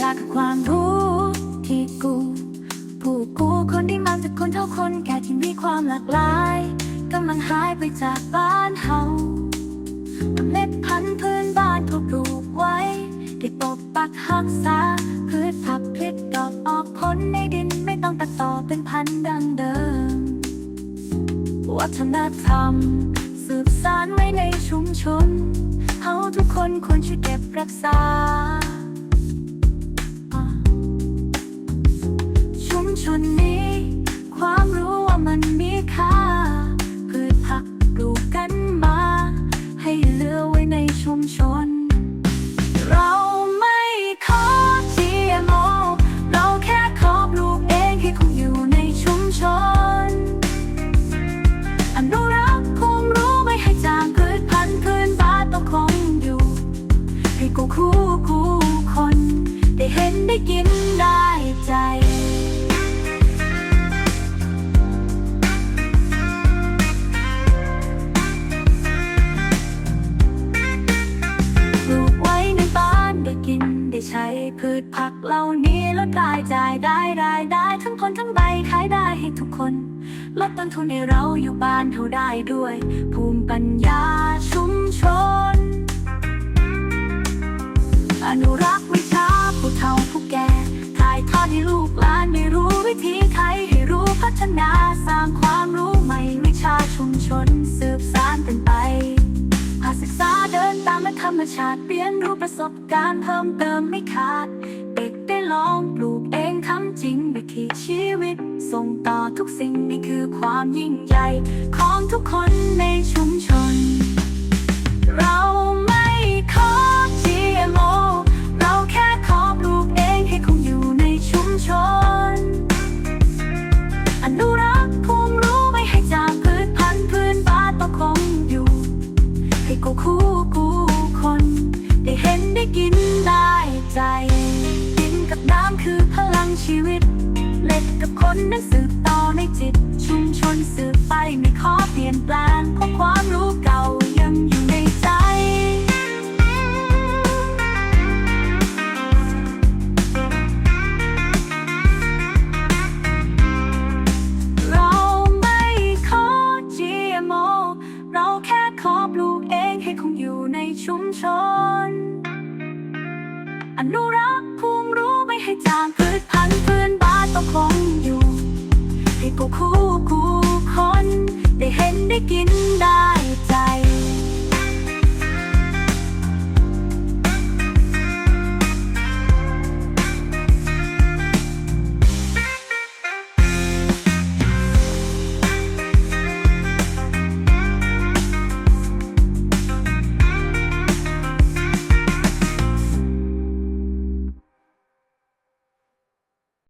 ญาคือความรู้ที่กูผู้กูคนที่มาจากคนเท่าคนแก่ที่มีความหลากหลายกำลังหายไปจากบ้านเฮาเม็ดพันธุ์พื้นบ้านถูกปลูกไว้ ได้ปกปักรักษาพืชผักพลิกดอกออกผลในดินไม่ต้องตัดต่อเป็นพันธุ์ดังเดิม วัฒนธรรม สืบสานไว้ในชุมชนเฮาทุกคนควรช่วย ได้กินได้ใจปลูกไว้ในบ้านได้กินได้ใช้พืชผักเหล่านี้ลดรายจ่ายได้รายได้ทั้งคนทั้งใบขายได้ให้ทุกคนลดต้นทุนให้เราอยู่บ้านเท่าได้ด้วย ภูมิปัญญาชุมชน ธรรมชาติเปลี่ยนรู้ประสบการณ์เพิ่มเติมไม่ขาด เด็กได้ลองปลูกเองทำจริงวิถีชีวิต ส่งต่อทุกสิ่งนี่คือความยิ่งใหญ่ ของทุกคน ชีวิต เล็กกับคนนั้นสืบต่อในจิต ชุมชนสืบไปไม่ขอเปลี่ยนแปลงเพราะความรู้เก่ายังอยู่ในใจ เราไม่ขอ GMO เราแค่ขอปลูกเองให้คงอยู่ในชุมชน อนุรักษ์ภูมิรู้ไม่ให้จาง กูคู่กูคน ได้เห็นได้กิน